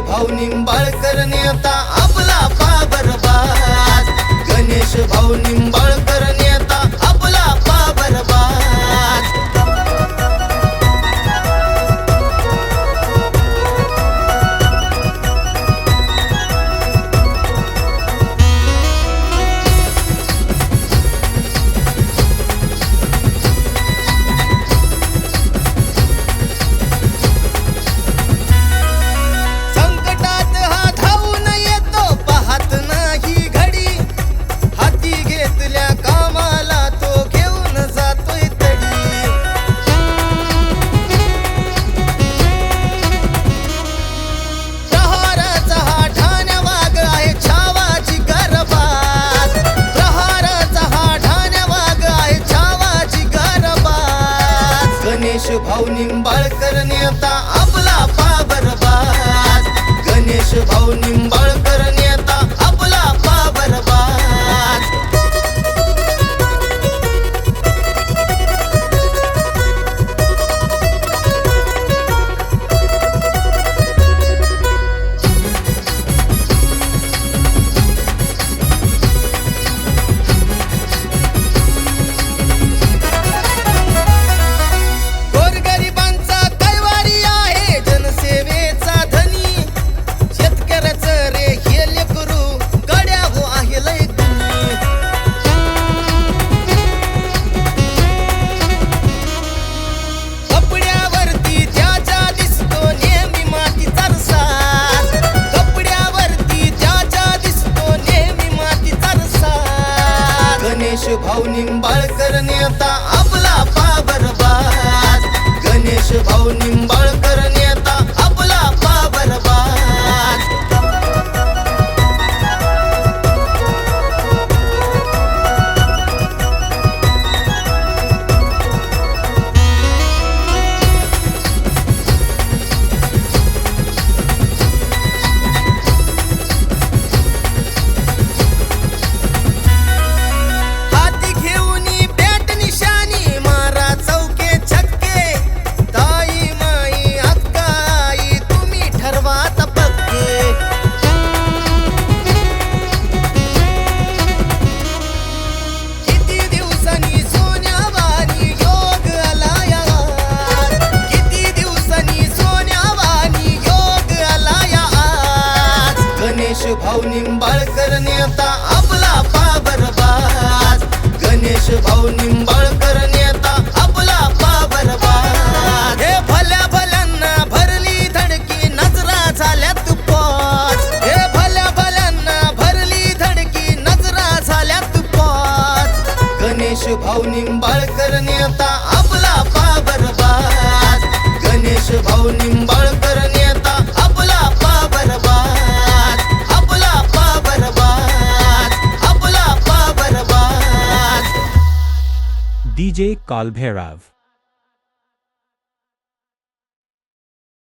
भाऊ निंबाळकर नेता गणेश भाऊ निंबाळकर नेता आपला बाबरबाज गणेश भाऊ निंबाळकर गणेश भाऊ निंबाळकर नेता आपला बाबरबाद गणेश भाऊ निंबाळकर गणेश भाऊ निंबाळकर नेता आपला पा बरबाद. गणेश भाऊ निंबाळकर नेता आपला पा बरबाद. आपला पा बरबाद. आपला पा बरबाद. डीजे कालभैरव